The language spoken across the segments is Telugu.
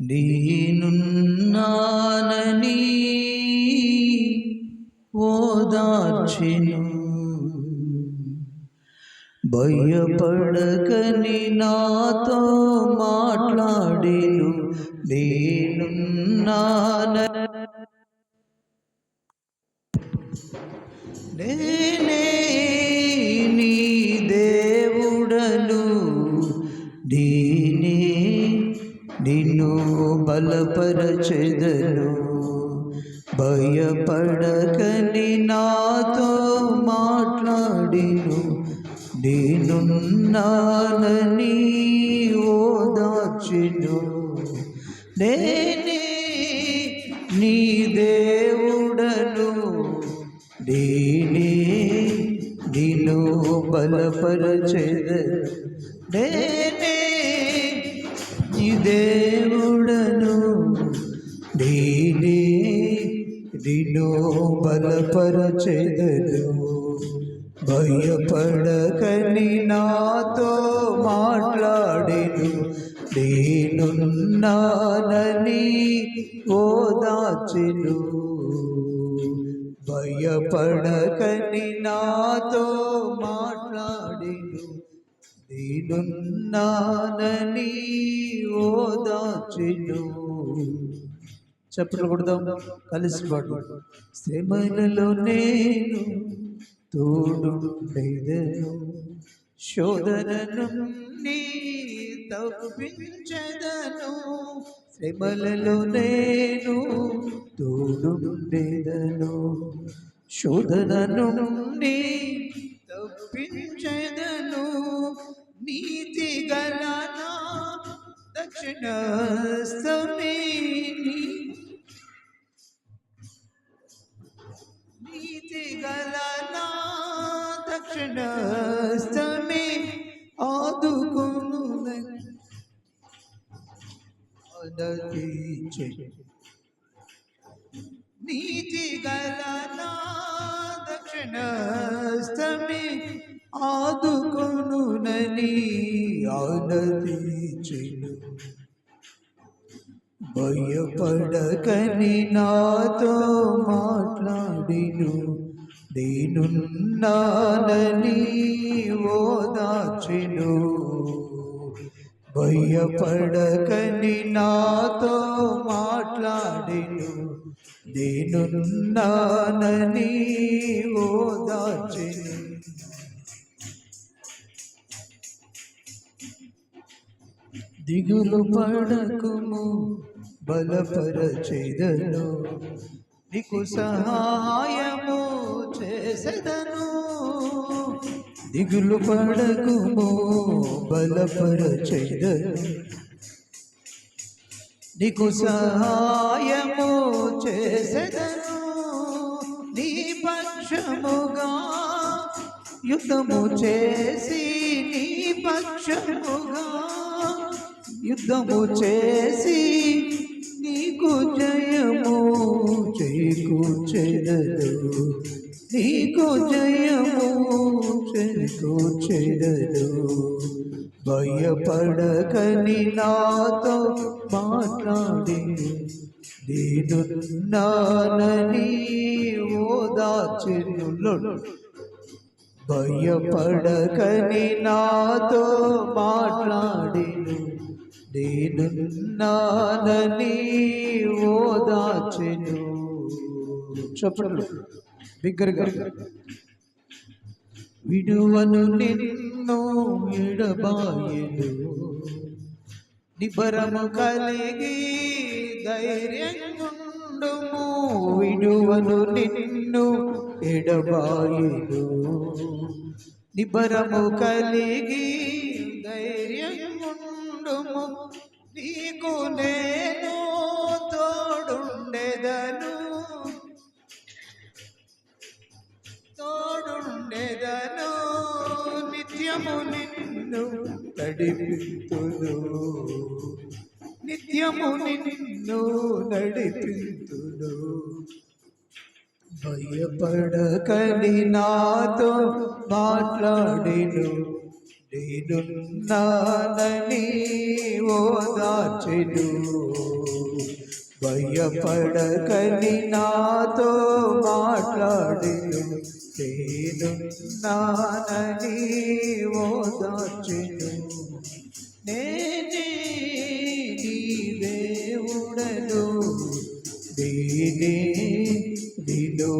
నేనున్నానని ఓదార్చెను. భయపడకని నాతో మాట్లాడిను. నేనున్నాన నేనే నీ దేవుడను. దీని నిన్ను బలపరచెదను. భయపడకని నాతో మాట్లాడిను. నేనున్నానని ఓదాచిను నేనే నీ దేవుడను. నేనే నిన్ను బలపరచెదను. నేనే భయపడకని నాతో మాట్లాడేను. నేనున్నానని ఓదాచెను భయపడకని నాతో మాట్లాడేను. నేనున్నానని ఓదాచెను చెప్పలు కొడదాం కలిసి పాడు. శ్రమలలో నేను తోడుండెదను శోధనను నీ తప్పించదను. శ్రమలలో నేను తోడుండెదను శోధన నుండి తప్పించదను. నీతి గలనా దక్షిణ నీతి గలనా దక్షిణస్తమే ఆదుకును నీతి గలనా దక్షిణస్తమే ఆదుకునునని ఆనదీచెను భయపడకని నాతో మాట్లాడిను నేనున్నానని ఓదాచెను భయపడకని నాతో మాట్లాడిను. నేనున్నానని ఓదాచెను దిగులు పడకుము బలపరచెదను. నీకు సహాయము చేసెదను. దిగులు పడకుము బలపరచెదను నీకు సహాయము చేసెదను. నీ పక్షముగా యుద్ధము చేసి నీ పక్షముగా యుద్ధము చేసి నీకు జయము చేకూర్చెదడు నీకు జయము చేకూర్చెదడు భయపడకని నాతో మాట్లాడి. నేనున్నానని ఓదాచెను భయపడకని నాతో మాట్లాడిను నేనున్నానని ఓదాచెను చెప్పండి బిగ్గరగా విడువను నిన్ను ఎడబాయను. నిబరము కలిగి ధైర్యంగుండుము విడువను నిన్ను ఎడబాయను. నిబరము కలిగి ధైర్యంగుండుము నీకు నేను నిత్యము నిన్ను నడిపింతును. నిత్యము నిన్ను నడిపింతును. భయపడకని నాతో మాట్లాడిను. నేనున్నానని ఓదాచెను భయపడకని నాతో మాట్లాడిను. నానని ఓదార్చెను నేనే నీ దేవుడను. నేనే నిన్ను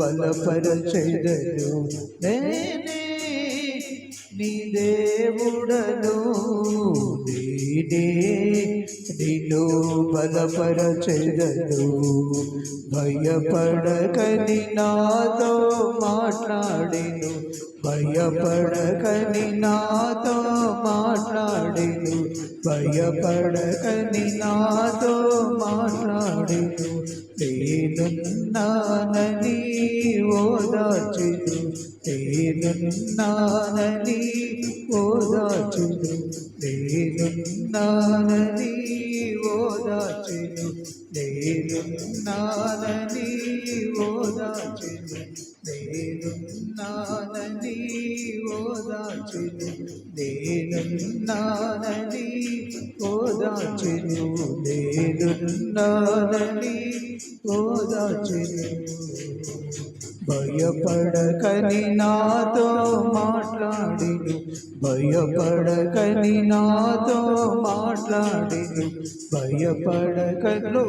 బలపరచెదను. నేనే నిన్ను బలపరచెదను భయపడకని నాతో మాట్లాడిను. భయపడకని నాతో మాట్లాడిను. భయపడకని నాతో మాట్లాడిను. నేనున్నానని ఓదాచును నేనున్నానని ఓదాచును నేనున్నానని ఓదాచును నేనున్నానని ఓదాచును నేనున్నానని ఓదాచును నేనున్నానని ఓదాచును నేనున్నానని ఓదాచును భయపడకని నాతో మాట్లాడిను భయపడకని నాతో మాట్లాడిను భయపడకను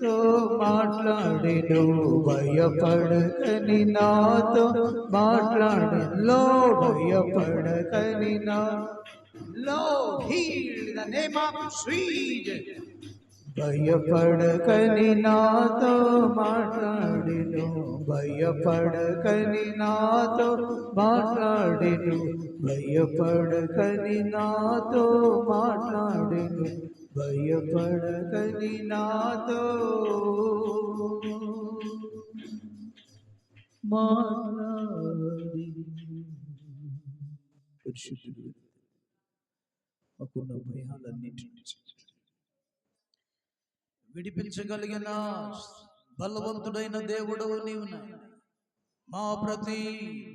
తో మాట్లాడిను భయపడకని నాతో మాట్లాడిలో భయపడకని నా లో heal the name of of భయపడకని నాతో మాట్లాడిను భయపడకని నాతో మాట్లాడిను భయపడకని నాతో మాట్లాడిను భయపడకని నాతో. మాట్లాడి. పరిశుద్ధుడు మాకున్న భయాలన్నింటి నుంచి విడిపించగలిగిన బలవంతుడైన దేవుడవు నీవు. మా ప్రతి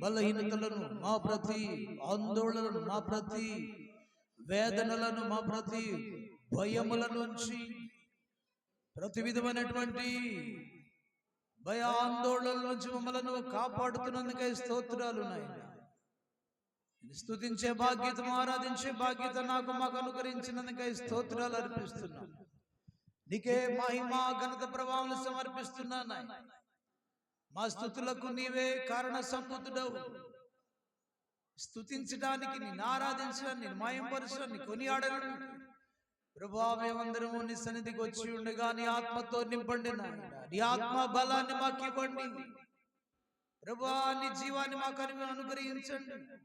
బలహీనతలను మా ప్రతి ఆందోళనలను మా ప్రతి వేదనలను మా ప్రతి భయముల నుంచి ప్రతి విధమైనటువంటి భయ ఆందోళనల నుంచి మమ్మలను కాపాడుతున్నందుకై స్తోత్రాలు నాయన నిన్ను స్తుతించే బాధ్యత ఆరాధించే బాధ్యత నాకు మాకు అనుకరించినందుకై స్తోత్రాలు అర్పిస్తున్నాను నీకే మహిమ ఘనత ప్రభావం సమర్పిస్తున్నాను మా స్థుతులకు నీవే కారణ సంబుద్ధుడవు స్థుతించడానికి నిన్ను ఆరాధించడానికి నేను మాయంపరచడానికి కొనియాడను. ప్రభా మేమందరము నీ సన్నిధికి వచ్చి ఉండగా నీ ఆత్మతో నింపండి నీ ఆత్మ బలాన్ని మాకు ఇవ్వండి. ప్రభా నీ జీవాన్ని మాకు అను- అనుగ్రహించండి.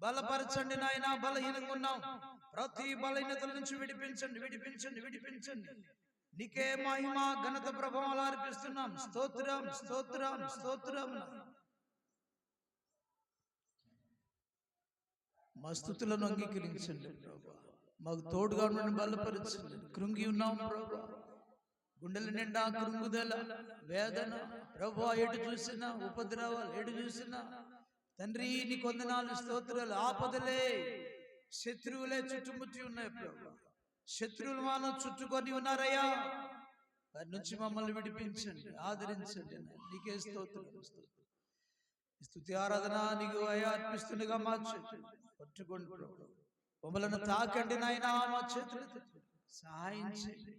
బలపరచండి నాయన బలహీనంగా ఉన్నాం. ప్రతి బలహీనతల నుంచి విడిపించండి విడిపించండి విడిపించండి. నీకే మహిమ ఘనత ప్రభావాలు అర్పిస్తున్నాం. స్తోత్రం స్తోత్రం స్తోత్రం. మా స్థుతులను అంగీకరించండి ప్రభా. మాకు తోడుగా ఉండండి బలపరచండి. కృంగి ఉన్నాం ప్రభా. గుండెల నిండా కృంగుదల వేదన. ప్రభా ఎటు చూసినా ఉపద్రవాలు ఎటు చూసినా. తండ్రి నీ కొందనాలు స్తోత్రాలు. ఆపదలే శత్రువులే చుట్టుముట్టి ఉన్నాయి ప్రభా. శత్రువులు మనం చుట్టుకొని ఉన్నారయ్యా. వారి నుంచి మమ్మల్ని విడిపించండి ఆదరించండి నీకే స్తోత్రం స్థుతి ఆరాధన నీకు అయ్యా అర్పిస్తుండగా మా చేతులు పట్టుకోండి మమ్మలను తాకండి నాయన మా చేతులు సహాయం చేయండి.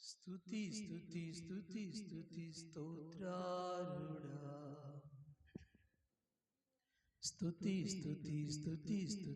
స్థుతి స్థుతి స్థుతి స్తుతి స్తోత్రారుడా. స్థుతి స్థుతి స్థుతి స్థుతి